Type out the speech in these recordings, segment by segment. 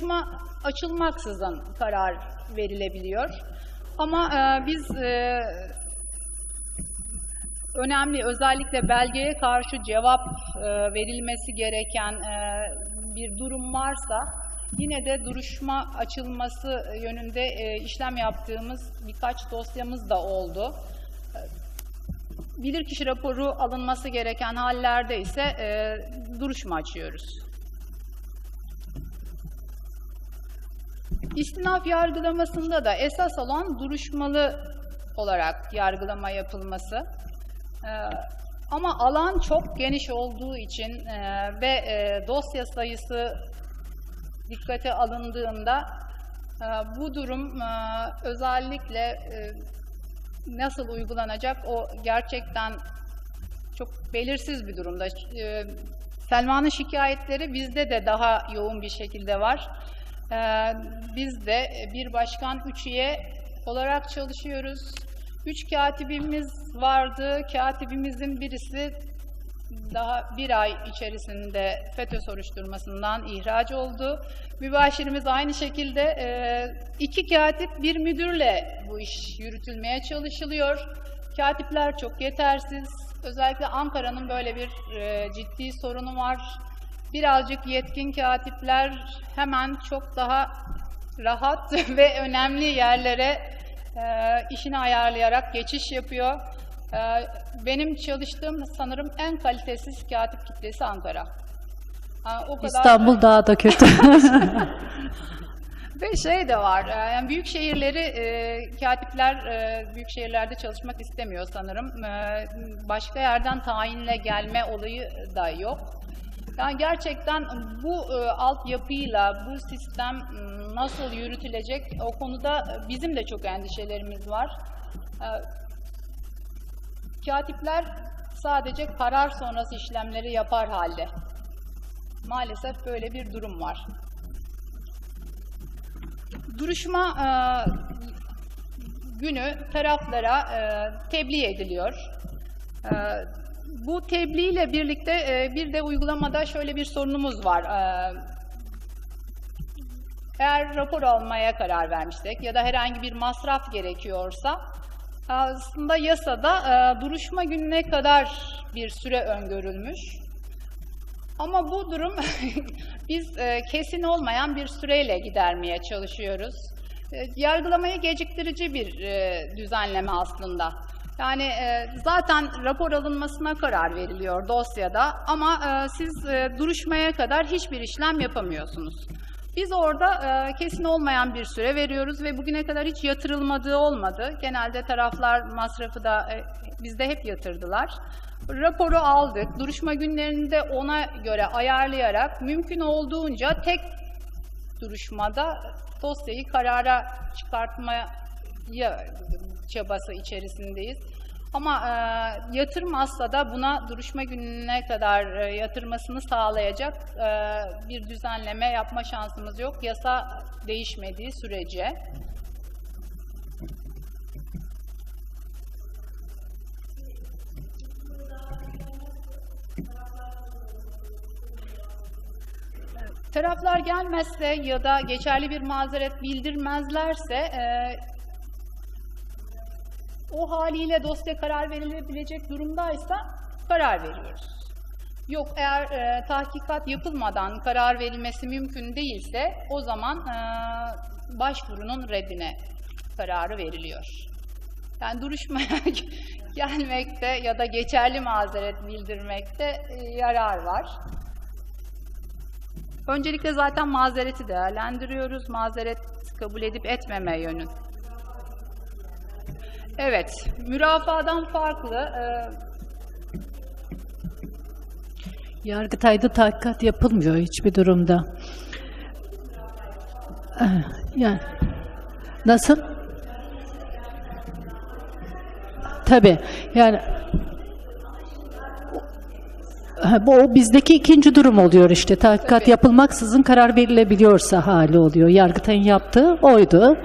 duruşma açılmaksızın karar verilebiliyor. Ama e, biz e, önemli özellikle belgeye karşı cevap e, verilmesi gereken e, bir durum varsa yine de duruşma açılması yönünde e, işlem yaptığımız birkaç dosyamız da oldu. Bilirkişi raporu alınması gereken hallerde ise e, duruşma açıyoruz. İstinaf yargılamasında da esas olan duruşmalı olarak yargılama yapılması. Ee, ama alan çok geniş olduğu için e, ve e, dosya sayısı dikkate alındığında e, bu durum e, özellikle e, nasıl uygulanacak o gerçekten çok belirsiz bir durumda. E, Selma'nın şikayetleri bizde de daha yoğun bir şekilde var. Ee, biz de bir başkan üç üye olarak çalışıyoruz. Üç katibimiz vardı. Katibimizin birisi daha bir ay içerisinde FETÖ soruşturmasından ihraç oldu. Mübaşirimiz aynı şekilde e, iki katip bir müdürle bu iş yürütülmeye çalışılıyor. Katipler çok yetersiz. Özellikle Ankara'nın böyle bir e, ciddi sorunu var. Birazcık yetkin katipler hemen çok daha rahat ve önemli yerlere e, işini ayarlayarak geçiş yapıyor. E, benim çalıştığım sanırım en kalitesiz katip kitlesi Ankara. Ha, o kadar İstanbul daha da kötü. ve şey de var, e, yani büyük şehirleri e, katipler e, büyük şehirlerde çalışmak istemiyor sanırım. E, başka yerden tayinle gelme olayı da yok. Yani gerçekten bu e, altyapıyla bu sistem m, nasıl yürütülecek o konuda bizim de çok endişelerimiz var. E, katipler sadece karar sonrası işlemleri yapar halde. Maalesef böyle bir durum var. Duruşma e, günü taraflara e, tebliğ ediliyor. E, bu tebliğ ile birlikte e, bir de uygulamada şöyle bir sorunumuz var. E, eğer rapor almaya karar vermişsek ya da herhangi bir masraf gerekiyorsa aslında yasada e, duruşma gününe kadar bir süre öngörülmüş. Ama bu durum biz e, kesin olmayan bir süreyle gidermeye çalışıyoruz. E, yargılamayı geciktirici bir e, düzenleme aslında. Yani e, zaten rapor alınmasına karar veriliyor dosyada ama e, siz e, duruşmaya kadar hiçbir işlem yapamıyorsunuz. Biz orada e, kesin olmayan bir süre veriyoruz ve bugüne kadar hiç yatırılmadığı olmadı. Genelde taraflar masrafı da e, bizde hep yatırdılar. Raporu aldık. Duruşma günlerini de ona göre ayarlayarak mümkün olduğunca tek duruşmada dosyayı karara çıkartmaya çabası içerisindeyiz. Ama e, yatırmazsa da buna duruşma gününe kadar e, yatırmasını sağlayacak e, bir düzenleme yapma şansımız yok. Yasa değişmediği sürece. Taraflar gelmezse ya da geçerli bir mazeret bildirmezlerse e, o haliyle dosya karar verilebilecek durumdaysa karar veriyoruz. Yok eğer e, tahkikat yapılmadan karar verilmesi mümkün değilse o zaman e, başvurunun reddine kararı veriliyor. Yani duruşmaya gelmekte ya da geçerli mazeret bildirmekte e, yarar var. Öncelikle zaten mazereti değerlendiriyoruz. Mazeret kabul edip etmeme yönün. Evet, mürafadan farklı. e, Yargıtay'da tahkikat yapılmıyor hiçbir durumda. Eh, Yani nasıl? Tabii. Yani bu o bizdeki ikinci durum oluyor işte. Tahkikat Tabii. yapılmaksızın karar verilebiliyorsa hali oluyor. Yargıtay'ın yaptığı oydu.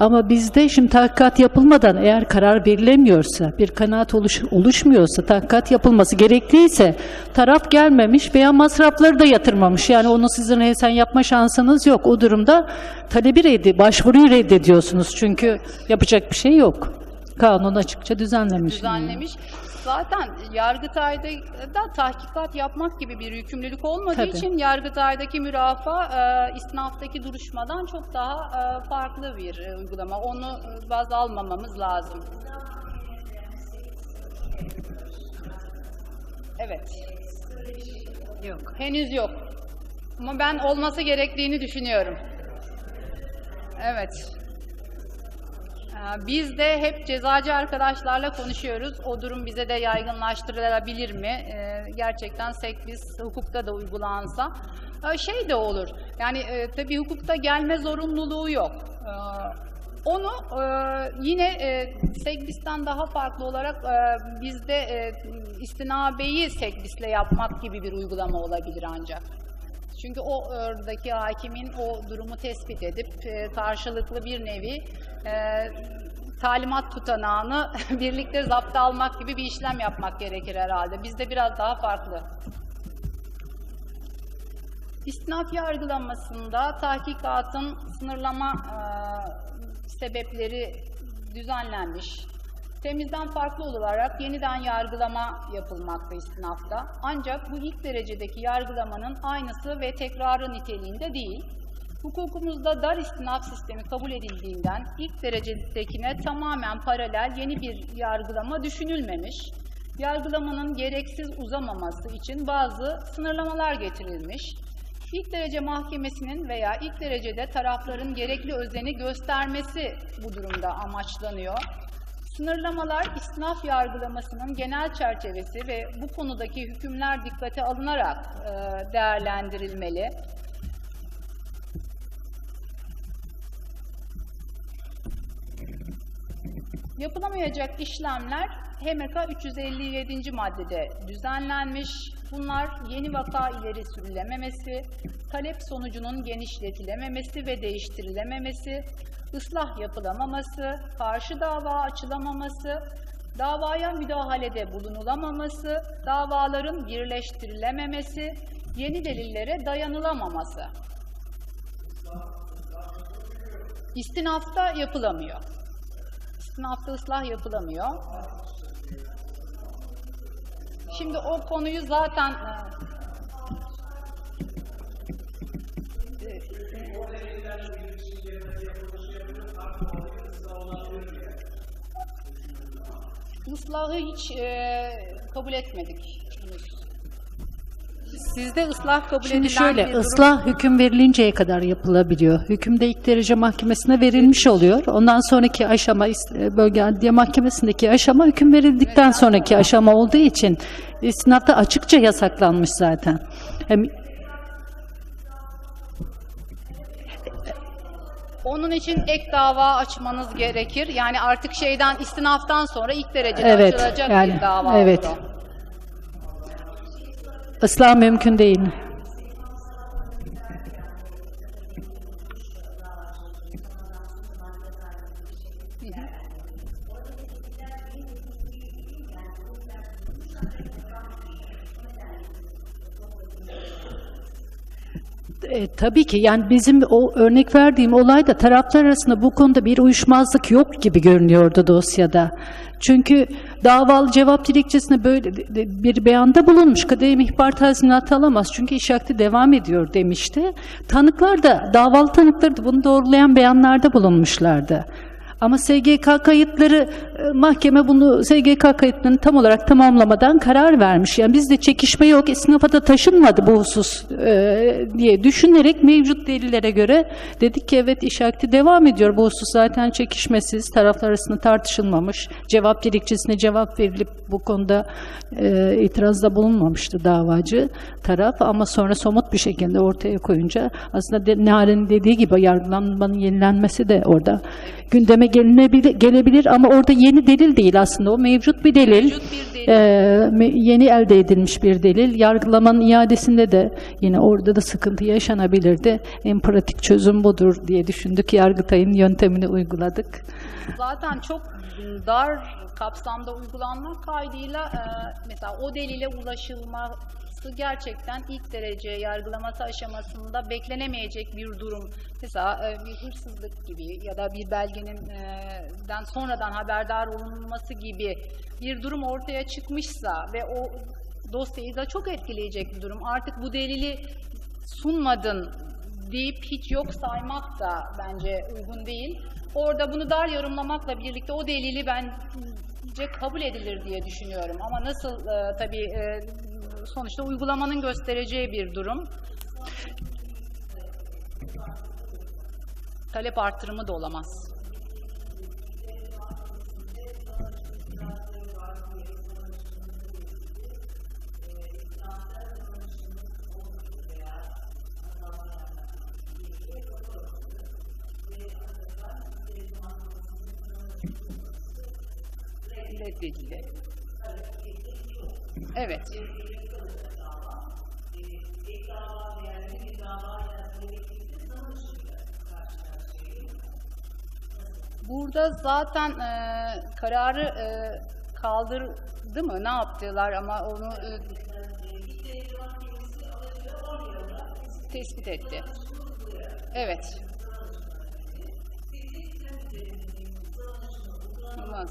Ama bizde şimdi tahkikat yapılmadan eğer karar verilemiyorsa, bir kanaat oluş, oluşmuyorsa, tahkikat yapılması gerekliyse taraf gelmemiş veya masrafları da yatırmamış. Yani onu sizin resen yapma şansınız yok. O durumda talebi reddi, başvuruyu reddediyorsunuz. Çünkü yapacak bir şey yok. Kanun açıkça düzenlemiş. düzenlemiş. Zaten Yargıtay'da da tahkikat yapmak gibi bir yükümlülük olmadığı Tabii. için Yargıtay'daki mürafa e, isnaftaki duruşmadan çok daha e, farklı bir e, uygulama. Onu e, baz almamamız lazım. Evet. Yok. Henüz yok. Ama ben olması gerektiğini düşünüyorum. Evet. Biz de hep cezacı arkadaşlarla konuşuyoruz. O durum bize de yaygınlaştırılabilir mi? Ee, Gerçekten sekbis hukukta da uygulansa. Ee, Şey de olur, yani e, tabii hukukta gelme zorunluluğu yok. Ee, Onu e, yine e, sekbisten daha farklı olarak e, bizde e, istinabeyi sekbisle yapmak gibi bir uygulama olabilir ancak. Çünkü o oradaki hakimin o durumu tespit edip e, karşılıklı bir nevi e, talimat tutanağını birlikte zapta almak gibi bir işlem yapmak gerekir herhalde. Bizde biraz daha farklı. İstinaf yargılamasında tahkikatın sınırlama e, sebepleri düzenlenmiş. Temizden farklı olarak yeniden yargılama yapılmakta istinafta. Ancak bu ilk derecedeki yargılamanın aynısı ve tekrarı niteliğinde değil. Hukukumuzda dar istinaf sistemi kabul edildiğinden ilk derecedekine tamamen paralel yeni bir yargılama düşünülmemiş. Yargılamanın gereksiz uzamaması için bazı sınırlamalar getirilmiş. İlk derece mahkemesinin veya ilk derecede tarafların gerekli özeni göstermesi bu durumda amaçlanıyor. Sınırlamalar istinaf yargılamasının genel çerçevesi ve bu konudaki hükümler dikkate alınarak e, değerlendirilmeli. Yapılamayacak işlemler HMK 357. maddede düzenlenmiş. Bunlar yeni vaka ileri sürülememesi, talep sonucunun genişletilememesi ve değiştirilememesi, ıslah yapılamaması, karşı dava açılamaması, davaya müdahalede bulunulamaması, davaların birleştirilememesi, yeni delillere dayanılamaması. İstinafta yapılamıyor. İstinafta ıslah yapılamıyor. Şimdi o konuyu zaten ıslahı hiç e, kabul etmedik henüz. Sizde ıslah kabul Şimdi edilen şöyle, bir durum ıslah hüküm verilinceye kadar yapılabiliyor. Hüküm de ilk derece mahkemesine verilmiş oluyor. Ondan sonraki aşama, ist- bölge adliye mahkemesindeki aşama hüküm verildikten sonraki aşama olduğu için istinafta açıkça yasaklanmış zaten. Hem Onun için ek dava açmanız gerekir. Yani artık şeyden istinaftan sonra ilk derecede Evet, açılacak yani, bir dava evet. olur o. ıslah mümkün değil. E, tabii ki yani bizim o örnek verdiğim olayda taraflar arasında bu konuda bir uyuşmazlık yok gibi görünüyordu dosyada. Çünkü davalı cevap dilekçesine böyle bir beyanda bulunmuş. Kadehim ihbar tazminatı alamaz çünkü iş akdi devam ediyor demişti. Tanıklar da davalı tanıklar da bunu doğrulayan beyanlarda bulunmuşlardı. Ama SGK kayıtları e, mahkeme bunu SGK kayıtlarını tam olarak tamamlamadan karar vermiş. Yani bizde çekişme yok, isnafa da taşınmadı bu husus e, diye düşünerek mevcut delillere göre dedik ki evet iş akdi devam ediyor. Bu husus zaten çekişmesiz, taraflar arasında tartışılmamış. Cevap dilekçesine cevap verilip bu konuda e, itirazda bulunmamıştı davacı taraf ama sonra somut bir şekilde ortaya koyunca aslında de, Nare'nin dediği gibi yargılanmanın yenilenmesi de orada gündeme gelinebilir, gelebilir ama orada yeni delil değil aslında. O mevcut bir delil. Mevcut bir delil. Me- yeni elde edilmiş bir delil. Yargılamanın iadesinde de yine orada da sıkıntı yaşanabilirdi. En pratik çözüm budur diye düşündük. Yargıtay'ın yöntemini uyguladık. Zaten çok dar kapsamda uygulanmak kaydıyla e, mesela o delile ulaşılması gerçekten ilk derece yargılaması aşamasında beklenemeyecek bir durum. Mesela e, bir hırsızlık gibi ya da bir belgenin e, sonradan haberdar olunması gibi bir durum ortaya çıkmışsa ve o dosyayı da çok etkileyecek bir durum. Artık bu delili sunmadın deyip hiç yok saymak da bence uygun değil. Orada bunu dar yorumlamakla birlikte o delili bence kabul edilir diye düşünüyorum. Ama nasıl e, tabii e, sonuçta uygulamanın göstereceği bir durum. Talep artırımı da olamaz. reddedildi. Evet. Burada zaten e, kararı e, kaldırdı mı? Ne yaptılar ama onu e, tespit etti. Evet. Olmaz.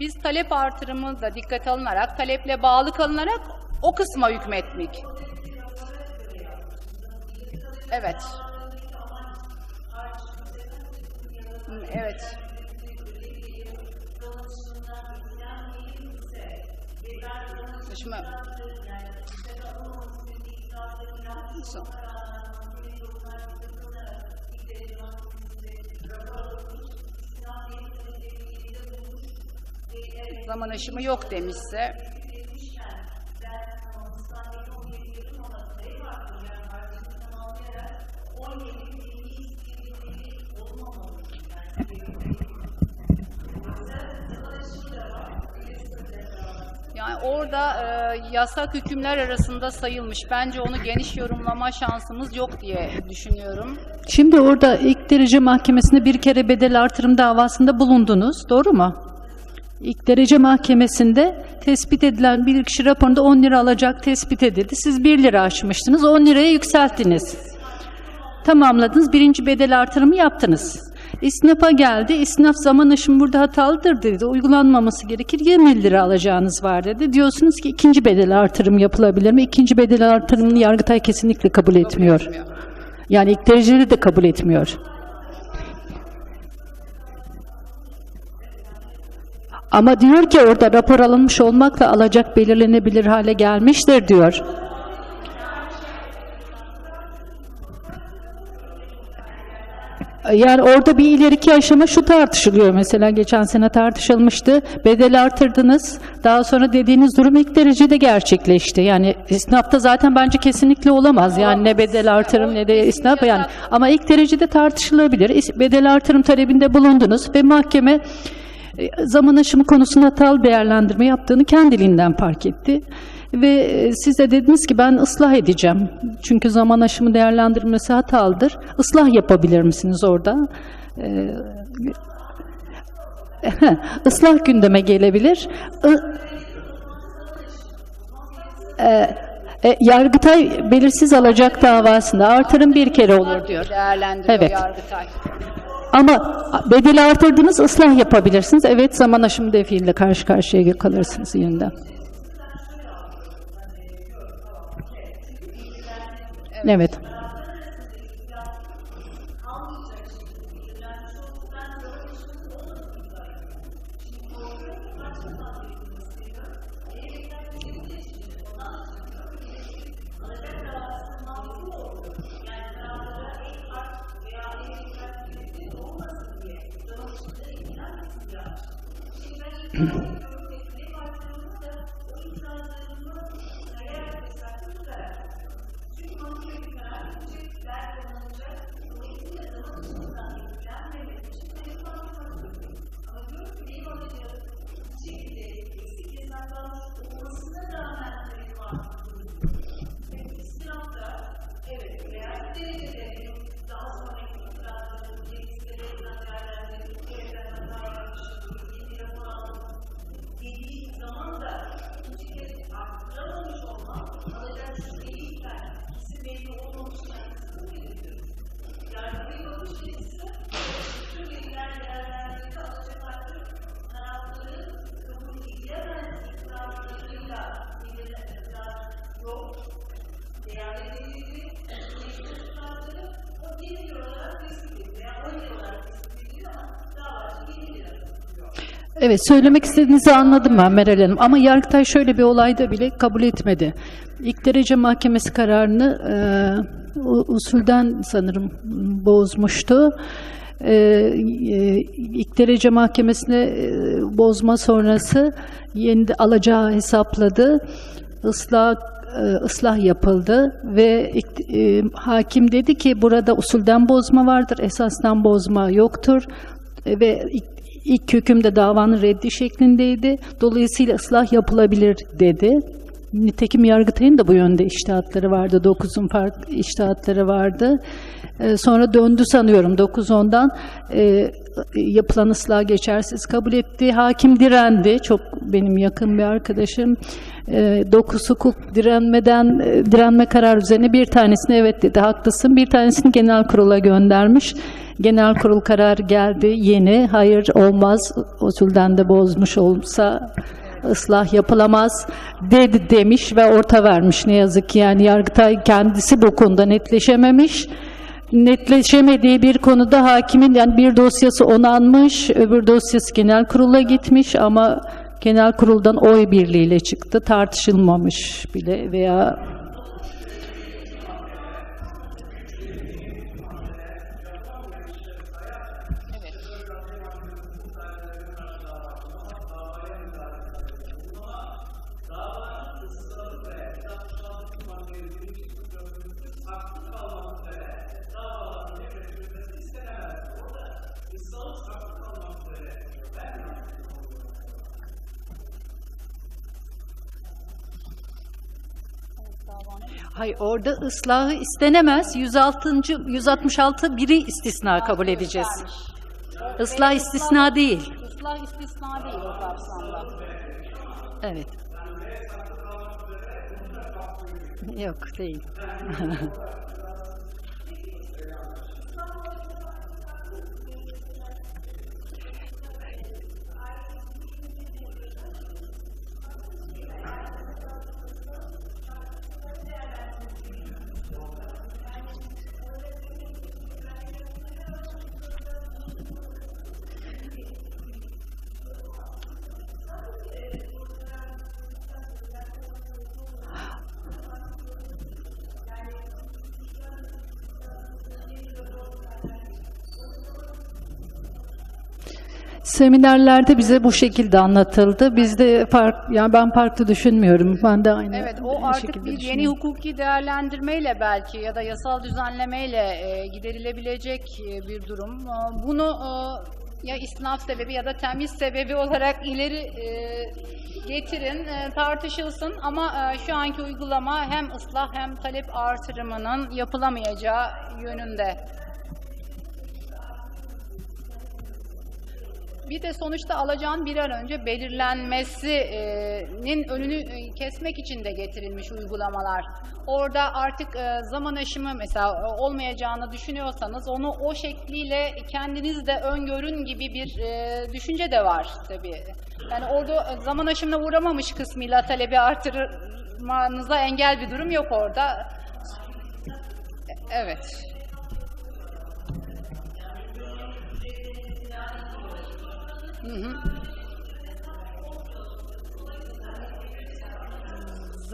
biz talep artırımı da dikkate alınarak, taleple bağlı kalınarak o kısma hükmetmek. Evet. Evet. Şimdi. Zaman aşımı yok demişse Yani orada e, yasak hükümler arasında sayılmış. Bence onu geniş yorumlama şansımız yok diye düşünüyorum. Şimdi orada ilk derece mahkemesinde bir kere bedel artırım davasında bulundunuz. Doğru mu? İlk derece mahkemesinde tespit edilen bir kişi raporunda 10 lira alacak tespit edildi. Siz 1 lira aşmıştınız. 10 liraya yükselttiniz. Tamamladınız. Birinci bedel artırımı yaptınız. İsnaf'a geldi. İsnaf zaman aşımı burada hatalıdır dedi. Uygulanmaması gerekir. 20 lira alacağınız var dedi. Diyorsunuz ki ikinci bedel artırım yapılabilir mi? İkinci bedel artırımını Yargıtay kesinlikle kabul etmiyor. Yani ilk dereceli de kabul etmiyor. Ama diyor ki orada rapor alınmış olmakla alacak belirlenebilir hale gelmiştir diyor. Yani orada bir ileriki aşama şu tartışılıyor mesela geçen sene tartışılmıştı. Bedel artırdınız. Daha sonra dediğiniz durum ilk derecede gerçekleşti. Yani isnafta zaten bence kesinlikle olamaz. Yani ne bedel artırım ne de isnaf yani ama ilk derecede tartışılabilir. Bedel artırım talebinde bulundunuz ve mahkeme zaman aşımı konusunda hatalı değerlendirme yaptığını kendiliğinden fark etti. Ve e, siz de dediniz ki ben ıslah edeceğim. Çünkü zaman aşımı değerlendirmesi hatalıdır. Islah yapabilir misiniz orada? Ee, ıslah gündeme gelebilir. Ee, e, Yargıtay belirsiz alacak davasında artırım bir kere olur diyor. Değerlendiriyor Evet. Yargıtay. Ama bedeli artırdınız ıslah yapabilirsiniz. Evet zaman aşımı defiyle karşı karşıya kalırsınız yeniden. Evet. Evet, Ama şekilde eksik hesaplanmış olmasına da söylemek istediğinizi anladım ben Meral Hanım. Ama Yargıtay şöyle bir olayda bile kabul etmedi. İlk derece mahkemesi kararını e, usulden sanırım bozmuştu. E, e, ilk derece mahkemesine e, bozma sonrası yeni alacağı hesapladı. Islah e, ıslah yapıldı ve e, hakim dedi ki burada usulden bozma vardır, esasdan bozma yoktur E, ve ilk, hükümde davanın reddi şeklindeydi. Dolayısıyla ıslah yapılabilir dedi. Nitekim Yargıtay'ın da bu yönde iştihatları vardı. 9'un farklı iştihatları vardı. E, sonra döndü sanıyorum 9-10'dan e, yapılan ıslah geçersiz kabul etti. Hakim direndi. Çok benim yakın bir arkadaşım. E, 9 hukuk direnmeden e, direnme kararı üzerine bir tanesini evet dedi haklısın. Bir tanesini genel kurula göndermiş. Genel kurul kararı geldi yeni. Hayır olmaz. Usulden de bozmuş olsa ıslah yapılamaz dedi demiş ve orta vermiş ne yazık ki yani Yargıtay kendisi bu konuda netleşememiş. Netleşemediği bir konuda hakimin yani bir dosyası onanmış, öbür dosyası genel kurula gitmiş ama genel kuruldan oy birliğiyle çıktı. Tartışılmamış bile veya Hayır orada ıslahı istenemez. 106. 166 biri istisna kabul edeceğiz. Islah istisna değil. Islah istisna değil o kapsamda. Evet. Yok değil. Seminerlerde bize bu şekilde anlatıldı. Biz de fark, yani ben farklı düşünmüyorum. Ben de aynı Evet, o artık bir yeni hukuki değerlendirmeyle belki ya da yasal düzenlemeyle e, giderilebilecek e, bir durum. E, Bunu e, ya isnaf sebebi ya da temiz sebebi olarak ileri e, getirin, e, tartışılsın ama e, şu anki uygulama hem ıslah hem talep artırımının yapılamayacağı yönünde. Bir de sonuçta alacağın bir an önce belirlenmesinin önünü e, kesmek için de getirilmiş uygulamalar. Orada artık e, zaman aşımı mesela e, olmayacağını düşünüyorsanız onu o şekliyle kendiniz de öngörün gibi bir düşünce de var tabii. Yani orada zaman aşımına uğramamış kısmıyla talebi artırmanıza engel bir durum yok orada. Evet.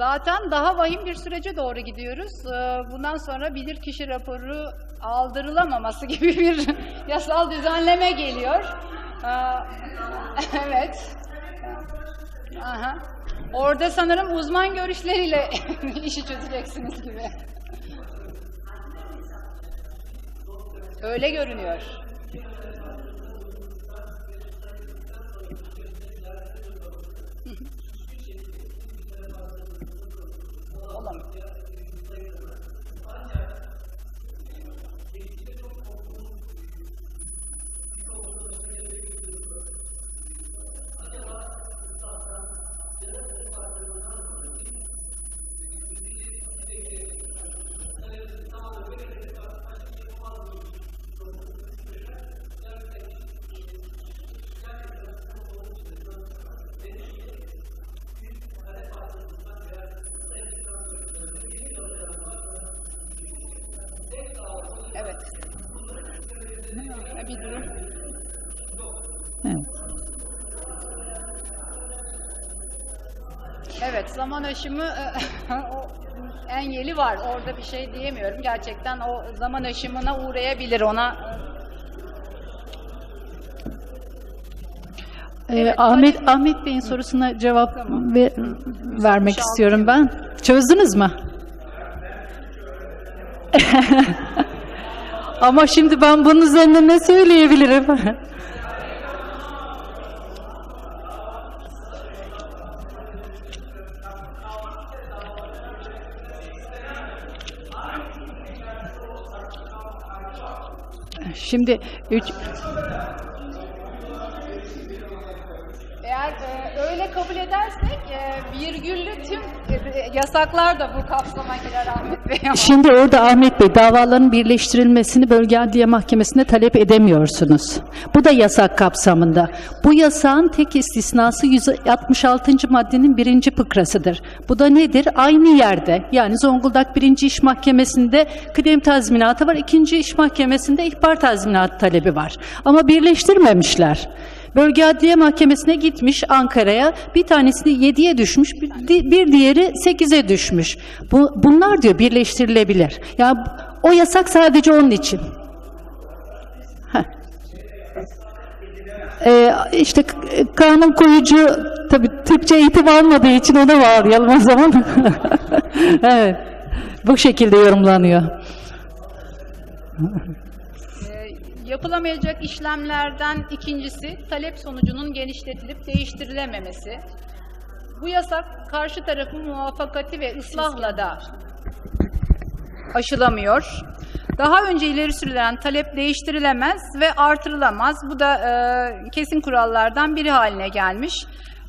Zaten daha vahim bir sürece doğru gidiyoruz. Ee, Bundan sonra bilirkişi raporu aldırılamaması gibi bir yasal düzenleme geliyor. Ee, Evet. Aha. Orada sanırım uzman görüşleriyle işi çözeceksiniz gibi. Öyle görünüyor. Olamıyor. Evet. Ha, Bir durum. Evet. Evet, zaman aşımı e, o engeli var. Orada bir şey diyemiyorum. Gerçekten o zaman aşımına uğrayabilir ona. Ee, Evet, Ahmet Ahmet Bey'in sorusuna cevap Tamam. ve- vermek istiyorum ben. Çözdünüz mü? Ama şimdi ben bunun üzerine ne söyleyebilirim? Şimdi üç, Eğer e, öyle kabul edersek e, virgüllü tüm e, yasaklar da bu kapsama girer Ahmet Bey. ama- Şimdi orada Ahmet Bey davaların birleştirilmesini bölge adliye mahkemesinde talep edemiyorsunuz. Bu da yasak kapsamında. Bu yasağın tek istisnası 166. maddenin birinci fıkrasıdır. Bu da nedir? Aynı yerde yani Zonguldak birinci İş Mahkemesi'nde kıdem tazminatı var. ikinci İş Mahkemesi'nde ihbar tazminatı talebi var. Ama birleştirmemişler. Bölge Adliye Mahkemesi'ne gitmiş Ankara'ya. Bir tanesi 7'ye düşmüş, bir, di- bir diğeri 8'e düşmüş. Bu, bunlar diyor birleştirilebilir. Ya bu- o yasak sadece onun için. Heh. Ee, işte k- kanun koyucu tabii Türkçe eğitim almadığı için ona bağlayalım o zaman. evet. Bu şekilde yorumlanıyor. Yapılamayacak işlemlerden ikincisi talep sonucunun genişletilip değiştirilememesi. Bu yasak karşı tarafın muvaffakati ve ıslahla da aşılamıyor. Daha önce ileri sürülen talep değiştirilemez ve artırılamaz. Bu da e, kesin kurallardan biri haline gelmiş.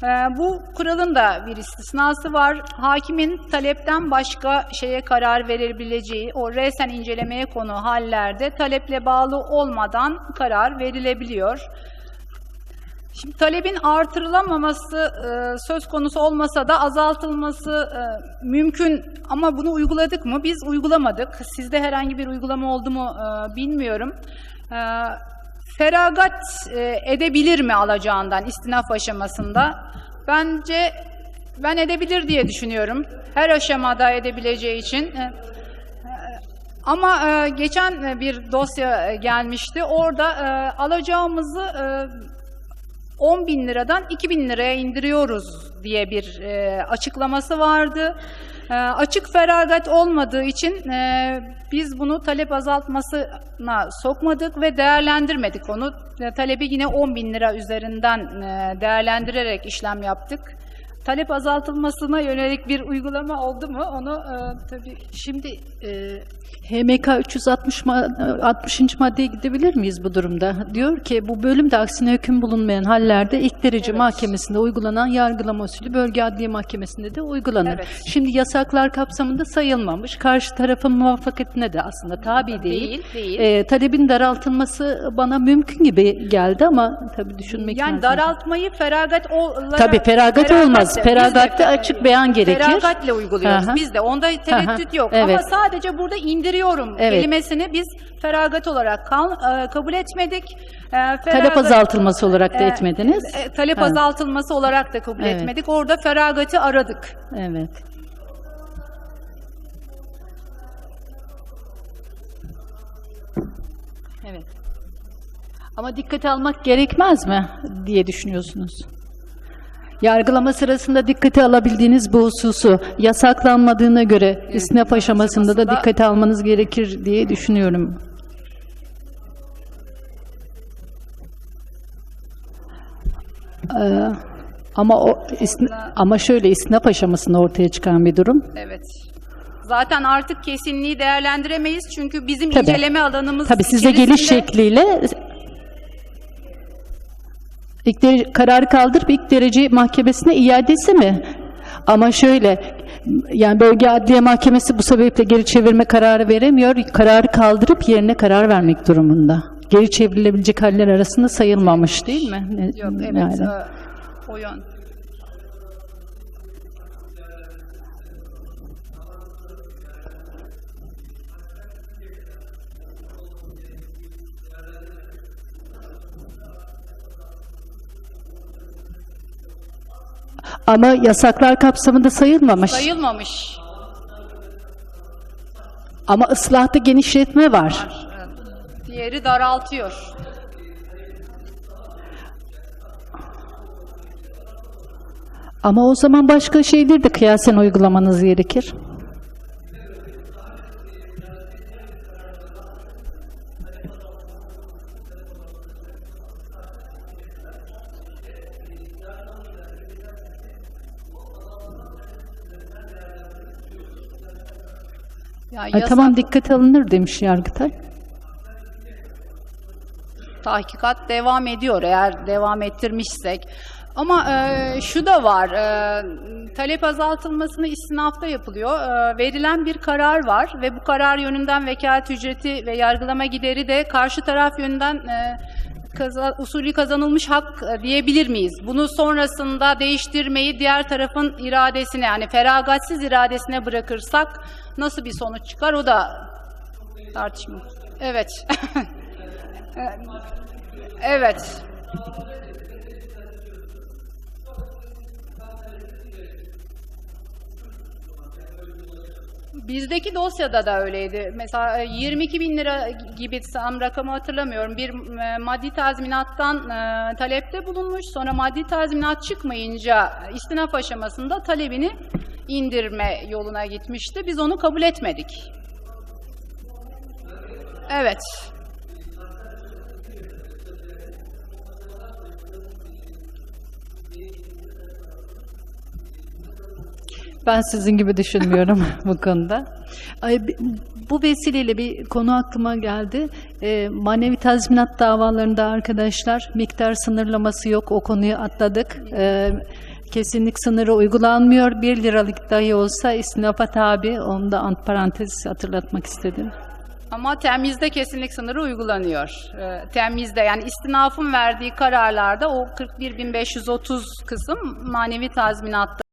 E, bu kuralın da bir istisnası var. Hakimin talepten başka şeye karar verebileceği, o resen incelemeye konu hallerde taleple bağlı olmadan karar verilebiliyor. Şimdi talebin artırılamaması e, söz konusu olmasa da azaltılması e, mümkün ama bunu uyguladık mı? Biz uygulamadık. Sizde herhangi bir uygulama oldu mu e, bilmiyorum. E, feragat e, edebilir mi alacağından istinaf aşamasında? Bence ben edebilir diye düşünüyorum. Her aşamada edebileceği için. E, ama e, geçen e, bir dosya gelmişti. Orada alacağımızı e, 10 bin liradan 2 bin liraya indiriyoruz diye bir açıklaması vardı. E, açık feragat olmadığı için e, biz bunu talep azaltmasına sokmadık ve değerlendirmedik onu. E, talebi yine 10 bin lira üzerinden e, değerlendirerek işlem yaptık. Talep azaltılmasına yönelik bir uygulama oldu mu? Onu e, tabii Şimdi e, HMK 360 ma- 60. maddeye gidebilir miyiz bu durumda? Diyor ki bu bölümde aksine hüküm bulunmayan hallerde ilk derece mahkemesinde uygulanan yargılama usulü bölge adliye mahkemesinde de uygulanır. Evet. Şimdi yasaklar kapsamında sayılmamış. Karşı tarafın muvaffakatine de aslında tabi değil. Değil, değil. E, talebin daraltılması bana mümkün gibi geldi ama tabii düşünmek Yani lazım. daraltmayı feragat olarak... Tabii feragat olmaz. Biz de Feragatte fe- açık beyan gerekir. Feragatle uyguluyoruz Aha. biz de. Onda tereddüt Aha, yok. evet. Ama sadece burada indiriyorum Evet. kelimesini biz feragat olarak kal- e, kabul etmedik. E, Talep feragat- azaltılması olarak da e, etmediniz. e, talep Ha. azaltılması olarak da kabul Evet. etmedik. Orada feragatı aradık. Evet. Evet. Ama dikkate almak gerekmez mi diye düşünüyorsunuz? Yargılama sırasında dikkate alabildiğiniz bu hususu yasaklanmadığına göre istinaf aşamasında da dikkate almanız gerekir diye düşünüyorum. Ee, ama o ama şöyle istinaf aşamasında ortaya çıkan bir durum. Evet. Zaten artık kesinliği değerlendiremeyiz çünkü bizim Tabii. inceleme alanımız Tabii size geliş şekliyle ilk derece, kararı kaldırıp ilk derece mahkemesine iadesi mi? Ama şöyle yani bölge adliye mahkemesi bu sebeple geri çevirme kararı veremiyor. Kararı kaldırıp yerine karar vermek durumunda. Geri çevrilebilecek haller arasında sayılmamış değil mi? Yok evet yani. e, o yön. Ama yasaklar kapsamında sayılmamış. Sayılmamış. Ama ıslahta genişletme var. Diğeri daraltıyor. Ama o zaman başka şeyleri de kıyasen uygulamanız gerekir. Ya Ay, yasak- tamam dikkate alınır demiş Yargıtay. tahkikat devam ediyor eğer devam ettirmişsek. Ama e, şu da var, e, talep azaltılmasını istinafta yapılıyor. E, verilen bir karar var ve bu karar yönünden vekalet ücreti ve yargılama gideri de karşı taraf yönünden e, kaza, usulü kazanılmış hak e, diyebilir miyiz? Bunu sonrasında değiştirmeyi diğer tarafın iradesine yani feragatsiz iradesine bırakırsak nasıl bir sonuç çıkar o da tartışma. Evet. Evet. Bizdeki dosyada da öyleydi. Mesela e, 22 bin lira gibi tam rakamı hatırlamıyorum. Bir e, maddi tazminattan e, talepte bulunmuş. Sonra maddi tazminat çıkmayınca istinaf aşamasında talebini indirme yoluna gitmişti. Biz onu kabul etmedik. Evet. Ben sizin gibi düşünmüyorum bu konuda. Bu vesileyle bir konu aklıma geldi. Ee, manevi tazminat davalarında arkadaşlar miktar sınırlaması yok. O konuyu atladık. Ee, kesinlik sınırı uygulanmıyor. Bir liralık dahi olsa istinafa tabi. Onu da ant parantez hatırlatmak istedim. Ama temizde kesinlik sınırı uygulanıyor. Ee, temizde yani istinafın verdiği kararlarda o 41.530 kısım manevi tazminatta